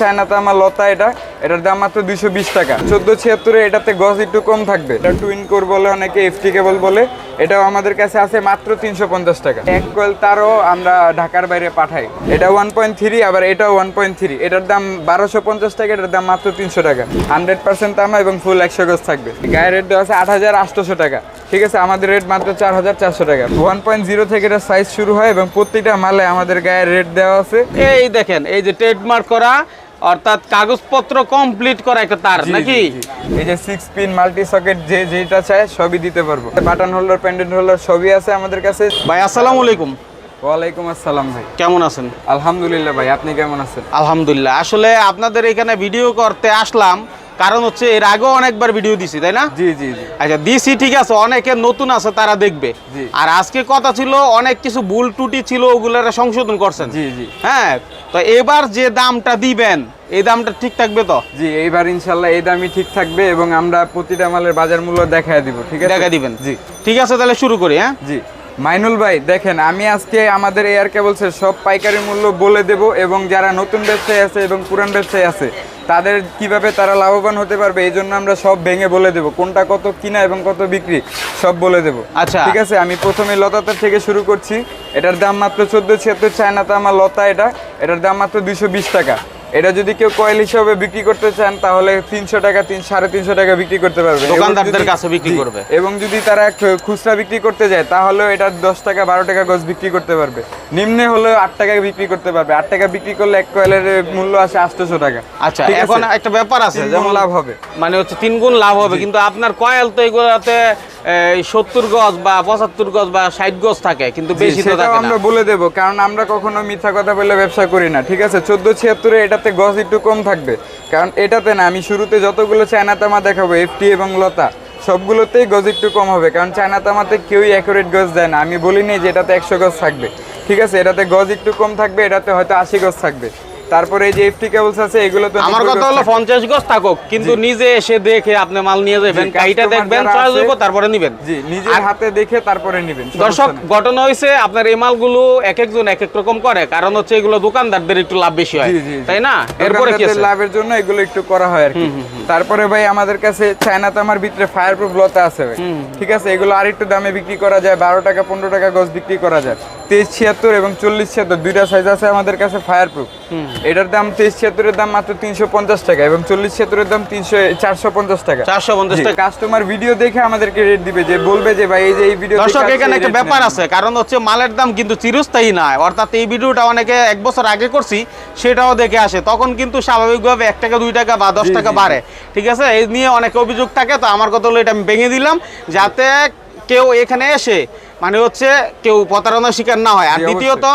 China তো আমার লতা এটা, এটার দাম মাত্র দুইশো বিশ টাকা। চোদ্দ ছিয়াত্তরে এটাতে গজ একটু কম থাকবে। এটা টুইন কোর বলে, অনেকে এফটি কেবল বলে। এটাও আমাদের কাছে আছে মাত্র তিনশো পঞ্চাশ টাকা। এক কয়েল তারও আমরা ঢাকার বাইরে পাঠাই। এটা ওয়ান পয়েন্ট থ্রি আবার এটাও ওয়ান পয়েন্ট থ্রি এটার দাম বারোশো পঞ্চাশ টাকা, এটার দাম মাত্র তিনশো টাকা। হান্ড্রেড পার্সেন্ট তামা এবং ফুল একশো গজ থাকবে। গায়ের রেট দেওয়া আছে আট হাজার আটশোশো টাকা। ঠিক আছে, আমাদের রেট মাত্র চার হাজার চারশো টাকা। ওয়ান পয়েন্ট জিরো থেকে এটা সাইজ শুরু হয় এবং প্রতিটা মালে আমাদের গায়ের রেট দেওয়া আছে। এই দেখেন, এই যে ট্রেডমার্ক করা অর্থাৎ কাগজপত্র কমপ্লিট করা একটা তার নাকি। এই যে সিক্স পিন মাল্টি সকেট যে যেটা চায় সবই দিতে পারব। বাটন হোল্ডার প্যান্ডেন্ট হোল্ডার সবই আছে আমাদের কাছে। ভাই আসসালামু আলাইকুম। ওয়ালাইকুম আসসালাম ভাই। কেমন আছেন? আলহামদুলিল্লাহ ভাই আপনি কেমন আছেন? আলহামদুলিল্লাহ। আসলে আপনাদের এখানে ভিডিও করতে আসলাম। কারণ হচ্ছে এর আগেও অনেকবার ভিডিও দিছি তাই না? জি জি আচ্ছা দিছি ঠিক আছে অনেকে নতুন আছে তারা দেখবে। আর আজকে কথা ছিল অনেক কিছু ভুল ত্রুটি ছিল ওগুলার সংশোধন করছেন। জি জি। হ্যাঁ তো এবার যে দামটা দিবেন এই দামটা ঠিক থাকবে তো? জি এইবার ইনশাল্লাহ এই দামই ঠিক থাকবে এবং আমরা প্রতিটা মালের বাজার মূল্য দেখায় দিব ঠিক আছে? দেখা দিবেন। জি। ঠিক আছে তাহলে শুরু করি হ্যাঁ? জি। মাইনুল ভাই দেখেন আমি আজকে আমাদের এয়ার কেবলসের সব পাইকারি মূল্য বলে দেব এবং যারা নতুন ব্যবসায়ী আছে এবং পুরান ব্যবসায়ী আছে তাদের কীভাবে তারা লাভবান হতে পারবে এই জন্য আমরা সব ভেঙে বলে দেব। কোনটা কত কিনা এবং কত বিক্রি সব বলে দেব। আচ্ছা। ঠিক আছে আমি প্রথমে লতাতার থেকে শুরু করছি। এটার দাম মাত্র চোদ্দ ছিয়াত্তর চায়না তো আমার লতা এটা। এটার দাম মাত্র দুইশো বিশ টাকা। এটা যদি কেউ কয়েল হিসাবে বিক্রি করতে চান তাহলে তিনশো টাকা তিন সাড়ে তিনশো টাকা বিক্রি করতে পারবে। দোকানদারদের কাছে বিক্রি করবে। এবং যদি তারা খুচরা বিক্রি করতে যায় তাহলে এটা দশ টাকা বারো টাকা গজ বিক্রি করতে পারবে। নিম্নে হলেও আট টাকা বিক্রি করতে পারবে। আট টাকা বিক্রি করলে এক কয়েলের মূল্য আসে আটশোশো টাকা। আচ্ছা এখন একটা ব্যাপার আছে যেমন লাভ হবে। মানে হচ্ছে তিন গুণ লাভ হবে কিন্তু আপনার কয়েল তো এগুলোতে সত্তর গজ বা পঁচাত্তর গজ বা ষাট গজ থাকে কিন্তু বেশি আমরা বলে দেবো কারণ আমরা কখনো মিথ্যা কথা বলে ব্যবসা করি না ঠিক আছে? চোদ্দ ছিয়াত্তরে এটাতে গজ একটু কম থাকবে। কারণ এটাতে না, আমি শুরুতে যতগুলো চায়না তামা দেখাবো এফটি এবং লতা, সবগুলোতেই গজ একটু কম হবে। কারণ চায়না তামাতে কেউই অ্যাকুরেট গজ দেয় না। আমি বলিনি যে এটাতে একশো গজ থাকবে। ঠিক আছে, এটাতে গজ একটু কম থাকবে, এটাতে হয়তো আশি গজ থাকবে। তারপরে এই যে এফটি কেবলস আছে এগুলো তো আমার কথা হলো থাকবে। পঞ্চাশ গজ থাকুক কিন্তু নিজে এসে দেখে আপনি মাল নিয়ে যাবেন কাইটা দেখবেন চয়েস হইব তারপরে নিবেন। জি নিজের হাতে দেখে তারপরে নেবেন দর্শক ঘটনা হয়েছে আপনার এই মালগুলো এক একজন এক এক রকম করে কারণ হচ্ছে এগুলো দোকানদারদের একটু লাভ বেশি হয়। তাই না? এরপরে কি আছে? লাভের জন্য এগুলো একটু করা হয় আর কি। তারপরে ভাই আমাদের কাছে চায়না তামার ভিতরে ফায়ার প্রুফ লতা আছে ভাই। ঠিক আছে এগুলো আর একটু দামে বিক্রি করা যায় বারো টাকা পনেরো টাকা গজ বিক্রি করা যায়। তেইশ ছিয়াত্তর এবং চল্লিশ ছিয়াত্তর দুইটা সাইজ আছে আমাদের কাছে ফায়ার প্রুফ এটার দাম তেইশ ছিয়াত্তরের দাম মাত্র তিনশো পঞ্চাশ টাকা এবং চল্লিশ ছিয়াত্তরের দাম তিনশো চারশো পঞ্চাশ টাকা। চারশো পঞ্চাশ টাকা। কাস্টমার ভিডিও দেখে আমাদেরকে রেট দিবে যে বলবে যে ভাই এই যে এই ভিডিও দর্শক এখানে একটা ব্যাপার আছে কারণ হচ্ছে মালের দাম কিন্তু চিরস্থায়ী নয়। অর্থাৎ এই ভিডিওটা অনেকে এক বছর আগে করছি সেটাও দেখে আসে। তখন কিন্তু স্বাভাবিকভাবে এক টাকা দুই টাকা বা দশ টাকা বাড়ে। ঠিক আছে? এই নিয়ে অনেক অভিযোগ থাকে তো আমার কথা হলো এটা আমি ভেঙে দিলাম যাতে কেউ এখানে এসে মানে হচ্ছে কেউ প্রতারণার শিকার না হয়। আর দ্বিতীয়ত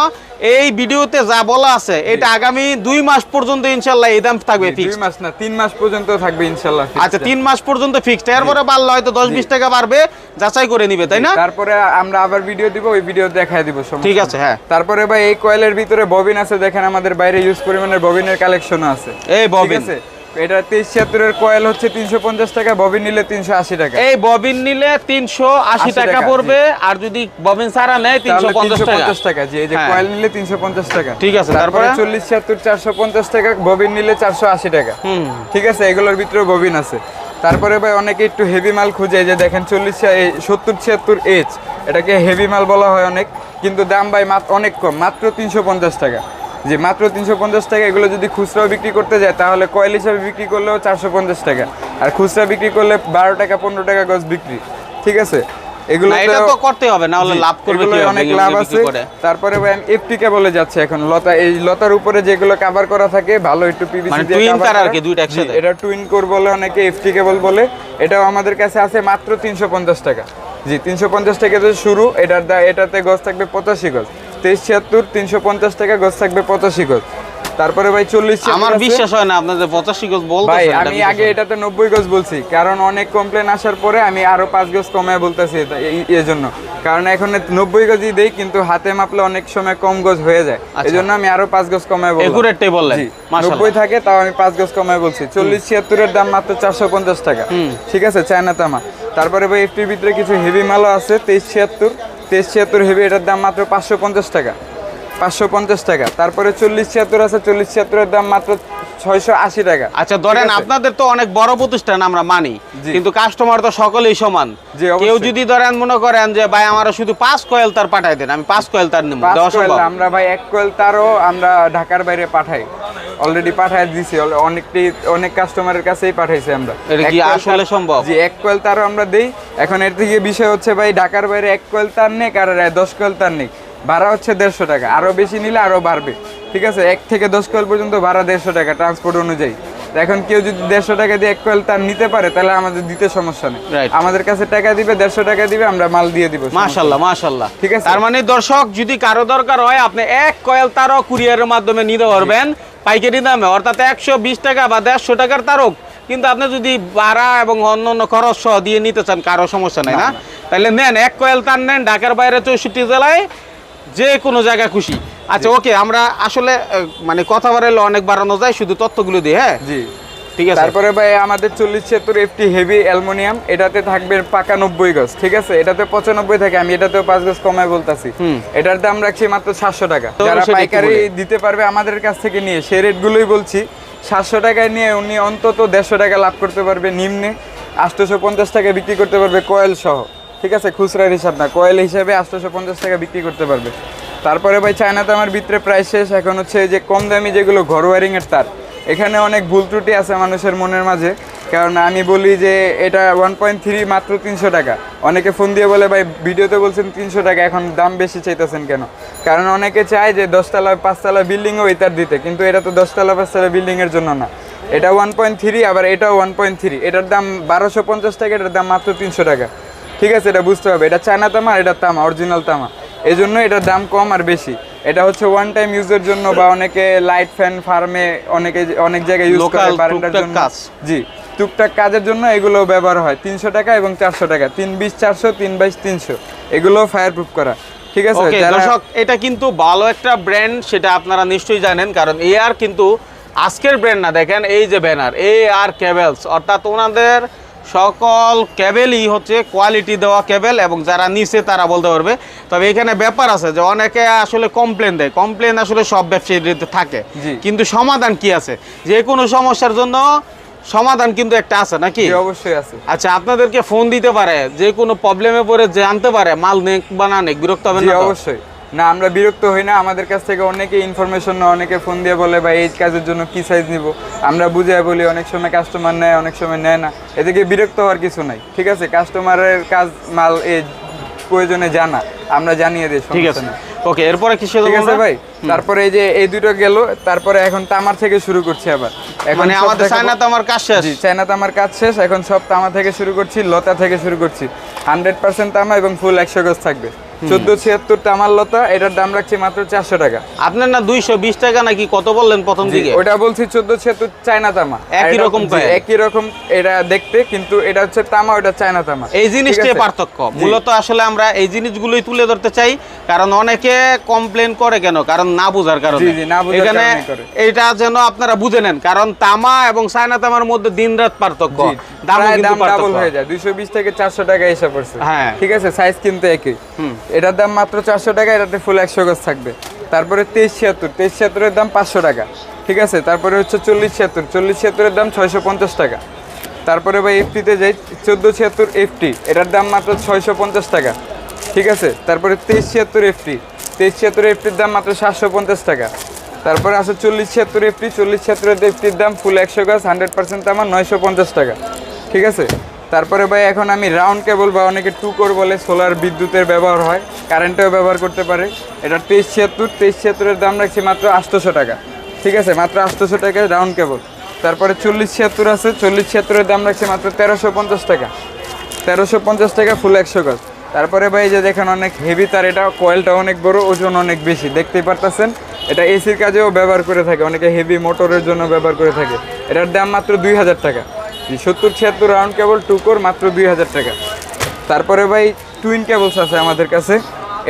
এই ভিডিওতে যা বলা আছে এটা আগামী দুই মাস পর্যন্ত ইনশাল্লাহ এই দাম থাকবে দুই মাস না তিন মাস পর্যন্ত থাকবে ইনশাল্লাহ আচ্ছা তিন মাস পর্যন্ত ফিক্সড এরপরে বাড়লে হয়তো দশ বিশ টাকা বাড়বে যাচাই করে নিবে তাই না? তারপরে আমরা আবার ভিডিও দিব ওই ভিডিও দেখায় দিব ঠিক আছে হ্যাঁ। তারপরে ভাই এই কয়েলের ভিতরে ববিন আছে দেখেন আমাদের বাইরে ইউজ পরিমাণের ববিনের কালেকশনও আছে। এই ববিন আছে? এটা তেইশ ছিয়াত্তরের কয়েল হচ্ছে তিনশো পঞ্চাশ টাকা ববিন নিলে তিনশো আশি টাকা। এই ববিন নিলে তিনশো আশি টাকা পড়বে আর যদি ববিন সারা নেয় তিনশো পঞ্চাশ টাকা। জি এই যে হ্যাঁ। কয়েল নিলে তিনশো পঞ্চাশ টাকা। ঠিক আছে, তারপরে? চল্লিশ ছিয়াত্তর চারশো পঞ্চাশ টাকা ববিন নিলে চারশো আশি টাকা। হুম। ঠিক আছে এগুলোর ভিতরে ববিন আছে। তারপরে ভাই অনেকে একটু হেভি মাল খুঁজে যে দেখেন চল্লিশ সত্তর ছিয়াত্তর এইচ এটাকে হেভি মাল বলা হয় অনেক কিন্তু দাম ভাই মাত্র অনেক কম মাত্র তিনশো পঞ্চাশ টাকা। যে মাত্র তিনশো পঞ্চাশ টাকা এগুলো যদি খুচরাও বিক্রি করতে যায় তাহলে কয়েল হিসাবে বিক্রি করলেও চারশো পঞ্চাশ টাকা। আর খুচরা বিক্রি করলে বারো টাকা পনেরো টাকা গজ বিক্রি। ঠিক আছে? এগুলো এটা তো করতে হবে না হলে লাভ করবে কি অনেক লাভ আছে। তারপরে ভাই আমি এফটি যাচ্ছে এখন লতা এই লতার উপরে যেগুলো কভার করা থাকে ভালো একটু পিভিসি মানে দিয়ে twin তার আর কি, দুইটা একসাথে। এটা টুইন কোর বলে অনেকে এফটি কেবল বলে। এটাও আমাদের কাছে আছে মাত্র তিনশো পঞ্চাশ টাকা। জি তিনশো পঞ্চাশ টাকা থেকে শুরু এটার দা এটাতে গজ থাকবে পঁচাশি গজ। তেইশ ছিয়াত্তর তিনশো পঞ্চাশ টাকা গজ থাকবে পঁচাশি গজ। তারপরে ভাই চল্লিশ আমার বিশ্বাস হয় না আপনাদের পঁচাশি গজ বলতে ভাই আমি আগে এটাতে নব্বই গজ বলছি কারণ অনেক কমপ্লেন আসার পরে আমি আরও পাঁচ গজ কমায় বলতেছি এই- জন্য। কারণ এখন নব্বই গজই দেই কিন্তু হাতে মাপলে অনেক সময় কম গজ হয়ে যায়। এই জন্য আমি আরও পাঁচ গজ কমায় একুরেটটাই বললেন নব্বই থাকে তাও আমি পাঁচ গজ কমায় বলছি। চল্লিশ ছিয়াত্তরের দাম মাত্র চারশো পঞ্চাশ টাকা। ঠিক আছে চায়না তামা। তারপরে ভাই এফটির ভিতরে কিছু হেভি মালও আছে তেইশ ছিয়াত্তর তেইশ ছিয়াত্তর হেভি এটার দাম মাত্র পাঁচশো পঞ্চাশ টাকা। পাঁচশো পঞ্চাশ টাকা। তারপরে চল্লিশ ছিয়াত্তর আছে চল্লিশ ছিয়াত্তরের দাম মাত্র ছয়শো আশি টাকা। আচ্ছা ধরেন আপনাদের তো অনেক বড় প্রতিষ্ঠান আমরা মানি। কিন্তু কাস্টমার তো সকলেই সমান। কেউ যদি ধরেন মনে করেন যে ভাই আমার শুধু পাঁচ কয়েল তার পাঠাই দেন আমি পাঁচ কয়েল তার নেব আমরা ভাই এক কোয়েল তারও আমরা ঢাকার বাইরে পাঠাই। অলরেডি পাঠায় দিছি অনেকটি অনেক কাস্টমারের কাছেই পাঠাইছি আমরা। এটা কি আসলে সম্ভব? জি এক কোয়েল তার আমরা দেই। এখন এর থেকে বিষয় হচ্ছে ভাই ঢাকার বাইরে এক কোয়েল তার নেই আর দশ কোয়েল তার নেই। ভাড়া হচ্ছে দেড়শো টাকা আরও বেশি নিলে আরও বাড়বে। ঠিক আছে? এক থেকে দশ কোয়েল পর্যন্ত ভাড়া দেড়শো টাকা ট্রান্সপোর্ট অনুযায়ী। এখন কেউ যদি দেড়শো টাকা দিয়ে এক কোয়েল তার নিতে পারে তাহলে আমাদের দিতে সমস্যা নেই। আমাদের কাছে টাকা দিবে দেড়শো টাকা দিবে আমরা মাল দিয়ে দিব। মাশাল্লাহ মাশাল্লাহ। ঠিক আছে। তার মানে দর্শক যদি কারও দরকার হয় আপনি এক কয়েল তারও কুরিয়ারের মাধ্যমে নিতে পারবেন। পাইকারি দামে অর্থাৎ একশো বিশ টাকা বা দেড়শো টাকার তারক। কিন্তু আপনি যদি ভাড়া এবং অন্য অন্য খরচ সহ দিয়ে নিতে চান কারও সমস্যা নেই না। তাহলে নেন এক কয়েল তার নেন ঢাকার বাইরে চৌষট্টি জেলায় যে কোনো জায়গায় খুশি। আচ্ছা ওকে আমরা আসলে মানে কথা বাড়াইলে অনেক বাড়ানো যায় শুধু তথ্যগুলো দিই হ্যাঁ? জি। ঠিক আছে। তারপরে ভাই আমাদের চল্লিশ ছিয়াত্তর এফটি হেভি অ্যালমোনিয়াম এটাতে থাকবে পাকা নব্বই গজ ঠিক আছে? এটাতে পঁচানব্বই থাকে আমি এটাতেও পাঁচ গজ কমায় বলতাছি। এটার দাম রাখছি মাত্র সাতশো টাকা। যারা পাইকারি দিতে পারবে আমাদের কাছ থেকে নিয়ে সে রেটগুলোই বলছি। সাতশো টাকায় নিয়ে উনি অন্তত দেড়শো টাকা লাভ করতে পারবে নিম্নে আটশোশো পঞ্চাশ টাকা বিক্রি করতে পারবে কয়েল সহ ঠিক আছে? খুচরার হিসাব না কয়েল হিসাবে আটশোশো পঞ্চাশ টাকা বিক্রি করতে পারবে। তারপরে ভাই চায়নাতে আমার ভিতরে প্রায় শেষ। এখন হচ্ছে যে কম দামি যেগুলো ঘর ওয়ারিংয়ের তার, এখানে অনেক ভুল ত্রুটি আছে মানুষের মনের মাঝে। কারণ আমি বলি যে এটা ওয়ান পয়েন্ট থ্রি মাত্র তিনশো টাকা। অনেকে ফোন দিয়ে বলে, ভাই, ভিডিওতে বলছেন তিনশো টাকা, এখন দাম বেশি চাইতেছেন কেন? কারণ অনেকে চায় যে দশতলা, পাঁচতলা বিল্ডিংও ইতার দিতে, কিন্তু এটা তো দশতলা, পাঁচতলা বিল্ডিংয়ের জন্য না। এটা ওয়ান পয়েন্ট থ্রি আবার এটাও ওয়ান পয়েন্ট থ্রি এটার দাম বারোশো পঞ্চাশ টাকা, এটার দাম মাত্র তিনশো টাকা। ঠিক আছে, এটা বুঝতে হবে। এটা চায়না তামা, এটা তামা অরিজিনাল তামা। এই জন্য এটার দাম কম আর বেশি। এটা হচ্ছে ওয়ান টাইম ইউজের জন্য বা অনেকে লাইট ফ্যান ফার্মে অনেকে অনেক জায়গায় ইউজ করে বারান্দার জন্য। জি টুকটাক কাজের জন্য এগুলো ব্যবহার হয়। তিনশো টাকা এবং চারশো টাকা। তিন বিশ চারশো তিন বাইশ তিনশো। এগুলো ফায়ার প্রুফ করা। ঠিক আছে? দর্শক এটা কিন্তু ভালো একটা ব্র্যান্ড সেটা আপনারা নিশ্চয়ই জানেন কারণ এ আর কিন্তু আজকের ব্র্যান্ড না। দেখেন এই যে ব্যানার এ আর কেবলস অর্থাৎ ওনাদের সকল কেবেলই হচ্ছে কোয়ালিটি দেওয়া কেবেল এবং যারা নিচে তারা বলতে পারবে। তবে এখানে ব্যাপার আছে যে অনেকে আসলে কমপ্লেন দেয়। কমপ্লেন আসলে সব ব্যবসায়ীদের থাকে। কিন্তু সমাধান কি আছে? যে কোনো সমস্যার জন্য সমাধান কিন্তু একটা আছে নাকি? অবশ্যই আছে। আচ্ছা আপনাদেরকে ফোন দিতে পারে। যে কোনো প্রবলেমে পড়ে জানতে পারে মাল নেক বা না নেক বিরক্ত হবেন জি না অবশ্যই। না আমরা বিরক্ত হই না। আমাদের কাছ থেকে অনেকে ইনফরমেশন না অনেকে ফোন দিয়ে বলে ভাই এই কাজের জন্য কি সাইজ নিব? আমরা বুঝাই বলি অনেক সময় কাস্টমার নেয় অনেক সময় নেয় না। এদিকে বিরক্ত হওয়ার কিছু নাই ঠিক আছে? কাস্টমারের কাজ মাল এই প্রয়োজনে জানা আমরা জানিয়ে দিই ঠিক আছে। ওকে এরপরে কি ঠিক আছে ভাই? তারপরে এই যে এই দুটো গেল তারপরে এখন তামার থেকে শুরু করছি আবার। এখন মানে আমাদের চায়না তামার কাজ শেষ? চায়না তামার কাজ শেষ এখন সব তামা থেকে শুরু করছি লতা থেকে শুরু করছি। হান্ড্রেড পার্সেন্ট তামা এবং ফুল একশো গজ থাকবে। চোদ্দ ছিয়াত্তর তামার লতা এটার দাম রাখছি মাত্র চারশো টাকা। আপনার না দুইশো বিশ টাকা নাকি কত বললেন প্রথম দিকে? ওটা বলছি চোদ্দ ছিয়াত্তর চায়না তামা। একই রকম একই রকম এটা দেখতে কিন্তু এটা হচ্ছে তামা ওটা চায়না তামা। এই জিনিসটাই পার্থক্য। মূলত আসলে আমরা এই জিনিসগুলোই তুলে ধরতে চাই কারণ অনেকে কমপ্লেন করে কেন? কারণ না বোঝার কারণে। এখানে এটা যেন আপনারা বুঝে নেন কারণ তামা এবং চায়না তামার মধ্যে পার্থক্য। দামও প্রায় কিন্তু দাম ডাবল হয়ে যায় দুইশো বিশ থেকে চারশো টাকা এসে পড়ছে হ্যাঁ। ঠিক আছে? সাইজ কিন্তু একই। হুম। এটার দাম মাত্র চারশো টাকা, এটাতে ফুল একশো গজ থাকবে। তারপরে তেইশ ছিয়াত্তর, তেইশ ছিয়াত্তরের দাম পাঁচশো টাকা, ঠিক আছে? তারপরে হচ্ছে চল্লিশ ছিয়াত্তর, চল্লিশ ছিয়াত্তরের দাম ছয়শো পঞ্চাশ টাকা। তারপরে ভাই এফটিতে যাই, চোদ্দ ছিয়াত্তর এফটি এটার দাম মাত্র ছয়শো পঞ্চাশ টাকা, ঠিক আছে? তারপরে তেইশ ছিয়াত্তর এফটি তেইশ ছিয়াত্তর এফটির দাম মাত্র সাতশো পঞ্চাশ টাকা। তারপরে আছে চল্লিশ ছিয়াত্তর এফটি চল্লিশ ছিয়াত্তরের এফটির দাম ফুল একশো গাছ হান্ড্রেড পার্সেন্ট আমার নয়শো পঞ্চাশ টাকা, ঠিক আছে? তারপরে ভাই, এখন আমি রাউন্ড কেবল বা অনেকে টুকর বলে সোলার বিদ্যুতের ব্যবহার হয় কারেন্টেও ব্যবহার করতে পারে। এটা তেইশ ছিয়াত্তর, তেইশ ছিয়াত্তরের দাম রাখছি মাত্র আটশোশো টাকা। ঠিক আছে? মাত্র আটশোশো টাকায় রাউন্ড কেবল তারপরে চল্লিশ ছিয়াত্তর আছে, চল্লিশ ছিয়াত্তরের দাম রাখছি মাত্র তেরোশো পঞ্চাশ টাকা। তেরোশো পঞ্চাশ টাকা ফুল একশো গজ। তারপরে ভাই যে দেখেন অনেক হেভি তার, এটা কয়েলটা অনেক বড়, ওজন অনেক বেশি। দেখতেই পারতেছেন? এটা এসির কাজেও ব্যবহার করে থাকে, অনেকে হেভি মোটরের জন্য ব্যবহার করে থাকে। এটার দাম মাত্র দুই হাজার টাকা। সত্তর ছিয়াত্তর রাউন্ড কেবল টুকোর মাত্র দুই হাজার টাকা। তারপরে ভাই টুইন কেবলস আছে আমাদের কাছে।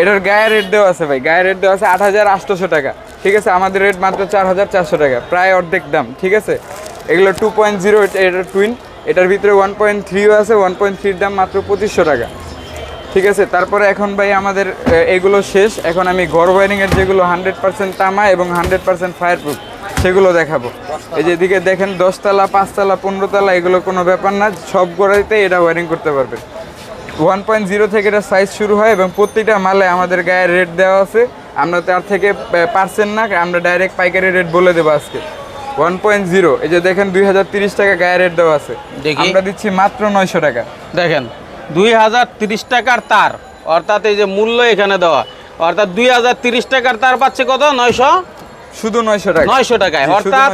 এটার গায়ে রেট দেওয়া আছে ভাই, গায়ে রেট দেওয়া আছে আট হাজার আটশোশো টাকা। ঠিক আছে, আমাদের রেট মাত্র চার হাজার চারশো টাকা, প্রায় অর্ধেক দাম, ঠিক আছে? এগুলো টু পয়েন্ট জিরো এটা টুইন এটার ভিতরে ওয়ান পয়েন্ট থ্রিও আছে ওয়ান পয়েন্ট থ্রির দাম মাত্র পঁচিশশো টাকা। ঠিক আছে, তারপরে এখন ভাই আমাদের এগুলো শেষ। এখন আমি ঘর ওয়ারিংয়ের যেগুলো হান্ড্রেড পার্সেন্ট তামা এবং হান্ড্রেড পার্সেন্ট ফায়ার প্রুফ সেগুলো দেখাবো। এই যে এদিকে দেখেন দশতলা পাঁচতলা পনেরো তলা এগুলো কোনো ব্যাপার না। সব গোড়াইতে এটা ওয়ারিং করতে পারবেন ওয়ান পয়েন্ট জিরো থেকে এটা সাইজ শুরু হয় এবং প্রতিটা মালে আমাদের গায়ে রেট দেওয়া আছে। আমরা তার থেকে পার্সেন্ট না আমরা ডাইরেক্ট পাইকারি রেট বলে দেবো আজকে। ওয়ান পয়েন্ট জিরো এই যে দেখেন দুই হাজার তিরিশ টাকা গায়ে রেট দেওয়া আছে। আমরা দিচ্ছি মাত্র নয়শো টাকা। দেখেন দুই হাজার তিরিশ টাকার তার অর্থাৎ এই যে মূল্য এখানে দেওয়া। অর্থাৎ দুই হাজার তিরিশ টাকার তার পাচ্ছে কত? নয়শো শুধু নয়শো টাকা। নয়শো টাকায়। অর্থাৎ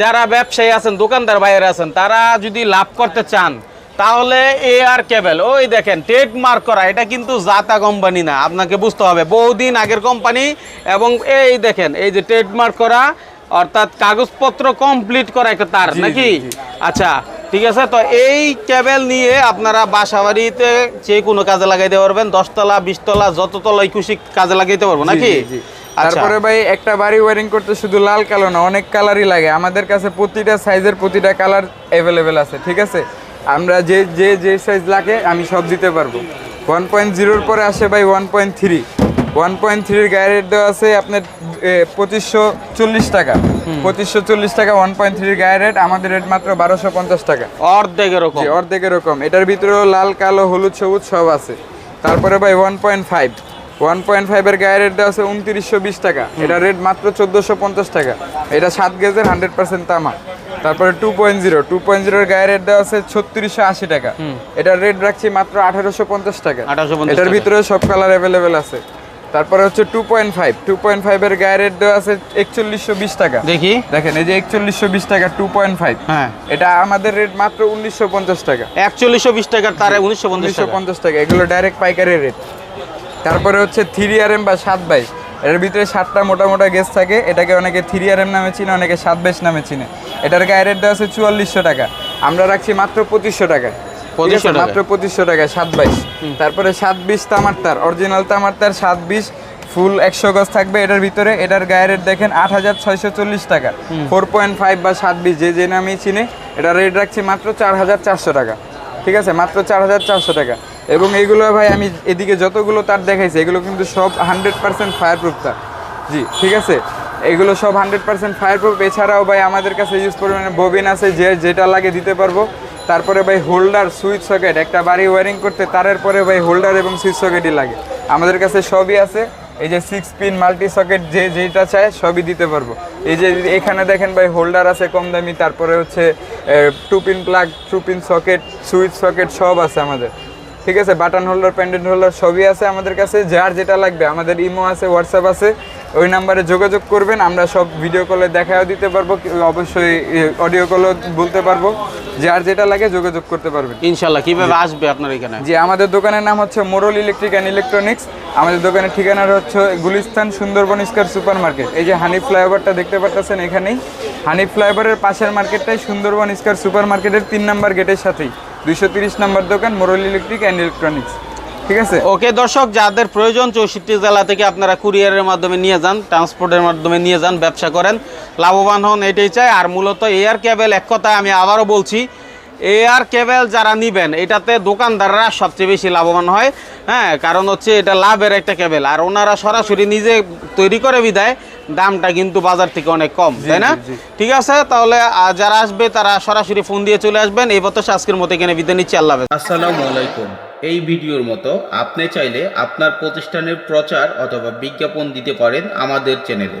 যারা ব্যবসায়ী আছেন দোকানদার বাইরে আছেন তারা যদি লাভ করতে চান তাহলে এ আর কেবল ওই দেখেন ট্রেড মার্ক করা এটা কিন্তু জাতা কোম্পানি না আপনাকে বুঝতে হবে। বহুদিন আগের কোম্পানি এবং এই দেখেন এই যে ট্রেড মার্ক করা অর্থাৎ কাগজপত্র কমপ্লিট করা একটা তার নাকি। আচ্ছা ঠিক আছে? তো এই কেবল নিয়ে আপনারা বাসা বাড়িতে যে কোনো কাজে লাগাইতে পারবেন দশতলা বিশতলা যত তলায় খুশি কাজে লাগাইতে পারব নাকি? তারপরে ভাই একটা বাড়ি ওয়ারিং করতে শুধু লাল কালো না অনেক কালারই লাগে। আমাদের কাছে প্রতিটা সাইজের প্রতিটা কালার অ্যাভেলেবেল আছে ঠিক আছে? আমরা যে যে যে সাইজ লাগে আমি সব দিতে পারব। ওয়ান পয়েন্ট জিরোর পরে আসে ভাই one point three one point থ্রির গায়ে রেট দেওয়া আছে আপনার পঁচিশশো চল্লিশ টাকা। পঁচিশশো চল্লিশ টাকা ওয়ান পয়েন্ট থ্রির গায়ে রেট আমাদের রেট মাত্র বারোশো পঞ্চাশ টাকা। অর্ধেক এরকম। অর্ধেক এরকম। এটার ভিতরেও লাল কালো হলুদ সবুজ সব আছে। তারপরে ভাই one point five one point ফাইভের গায়ে রেট দেওয়া আছে উনত্রিশশো বিশ টাকা। এটা রেট মাত্র চোদ্দোশো পঞ্চাশ টাকা। এটা সাত গেজের হান্ড্রেড পার্সেন্ট তামা। তারপরে two point zero. Two point জিরোর গায়ে রেট দেওয়া আছে ছত্রিশশো আশি টাকা। এটার রেট রাখছি মাত্র আঠারোশো পঞ্চাশ টাকা। 1850 এটার ভিতরে সব কালার অ্যাভেলেবেল আছে। তারপরে হচ্ছে two point five. Two point ফাইভের গায়ে রেট দেওয়া আছে একচল্লিশশো বিশ টাকা। দেখি। দেখেন এই যে একচল্লিশশো বিশ টাকা টু পয়েন্ট ফাইভ। হ্যাঁ। এটা আমাদের রেট মাত্র উনিশশো পঞ্চাশ টাকা। একচল্লিশশো বিশ টাকার তার উনিশশো পঞ্চাশ টাকা। পঞ্চাশ টাকা। এগুলো ডাইরেক্ট পাইকারি রেট তারপরে হচ্ছে থ্রি আর এম বা সাত বাইশ। এটার ভিতরে সাতটা মোটা মোটা গেস থাকে। এটাকে অনেকে থ্রি আর এম নামে চিনে অনেকে সাত বাইশ নামে চিনে। এটার গায়ে রেট দেওয়া আছে চুয়াল্লিশশো টাকা। আমরা রাখছি মাত্র পঁচিশশো টাকা। ঠিক আছে? 2500 টাকা। মাত্র পঁচিশশো টাকা সাত বাইশ। তারপরে সাত বিশ তামার তার অরিজিনাল তামার তার সাত বিশ ফুল একশো গজ থাকবে এটার ভিতরে। এটার গায়ে রেট দেখেন আট হাজার ছয়শো চল্লিশ টাকা। ফোর পয়েন্ট ফাইভ বা সাত বিশ যে যে নামেই চিনে এটার রেট রাখছি মাত্র চার হাজার চারশো টাকা। ঠিক আছে? মাত্র চার হাজার চারশো টাকা। এবং এইগুলো ভাই আমি এদিকে যতগুলো তার দেখাইছি, এগুলো কিন্তু সব হান্ড্রেড পার্সেন্ট ফায়ার প্রুফ তার। জি, ঠিক আছে? এগুলো সব হান্ড্রেড পার্সেন্ট ফায়ার প্রুফ এছাড়াও ভাই আমাদের কাছে ইউজ পরিমাণে ববিন আছে, যে যেটা লাগে দিতে পারব। তারপরে ভাই হোল্ডার সুইচ সকেট একটা বাড়ি ওয়ারিং করতে তারের পরে ভাই হোল্ডার এবং সুইচ সকেটই লাগে। আমাদের কাছে সবই আছে। এই যে সিক্স পিন মাল্টি সকেট যে যেটা চায় সবই দিতে পারব। এই যে এখানে দেখেন ভাই হোল্ডার আছে কম দামি, তারপরে হচ্ছে two pin plug two pin socket switch socket সব আছে আমাদের। ঠিক আছে বাটন হোল্ডার প্যান্ডেন্ট হোল্ডার সবই আছে আমাদের কাছে। যার যেটা লাগবে আমাদের ইমো আছে হোয়াটসঅ্যাপ আছে ওই নাম্বারে যোগাযোগ করবেন আমরা সব ভিডিও কলে দেখাও দিতে পারব অবশ্যই অডিও কলও বলতে পারব। যার যেটা লাগে যোগাযোগ করতে পারবেন। ইনশাল্লাহ কীভাবে আসবে আপনার এখানে? যে আমাদের দোকানের নাম হচ্ছে মোরল ইলেকট্রিক অ্যান্ড ইলেকট্রনিক্স। আমাদের দোকানের ঠিকানা হচ্ছে Gulistan Sundarban square super market এই যে হানি ফ্লাইওভারটা দেখতে পাচ্ছেন এখানেই। হানি ফ্লাইওভারের পাশের মার্কেটটাই সুন্দরবন স্কয়ার সুপার মার্কেটের তিন নাম্বার গেটের সাথেই। দুইশো নম্বর দোকান, মোরল ইলেকট্রিক অ্যান্ড ইলেকট্রনিক্স ঠিক আছে? ওকে, দর্শক, যাদের প্রয়োজন, চৌষট্টি জেলা থেকে আপনারা কুরিয়ারের মাধ্যমে নিয়ে যান ট্রান্সপোর্টের মাধ্যমে নিয়ে যান, ব্যবসা করেন, লাভবান হন, এটাই চাই। আর মূলত এয়ার কেবল এক কথায় আমি আবারও বলছি এয়ার কেবেল যারা নিবেন এটাতে দোকানদাররা সবচেয়ে বেশি লাভবান হয়। হ্যাঁ কারণ হচ্ছে এটা লাভের একটা কেবেল। আর ওনারা সরাসরি নিজে তৈরি করে বিদায় দামটা কিন্তু বাজার থেকে অনেক কম তাই না। ঠিক আছে তাহলে যারা আসবে তারা সরাসরি ফোন দিয়ে চলে আসবেন। এই বছর আজকের মতো এখানে বিদায় নিচ্ছি। আল্লাহ। আসসালামু আলাইকুম। এই ভিডিওর মতো আপনি চাইলে আপনার প্রতিষ্ঠানের প্রচার অথবা বিজ্ঞাপন দিতে পারেন আমাদের চ্যানেলে।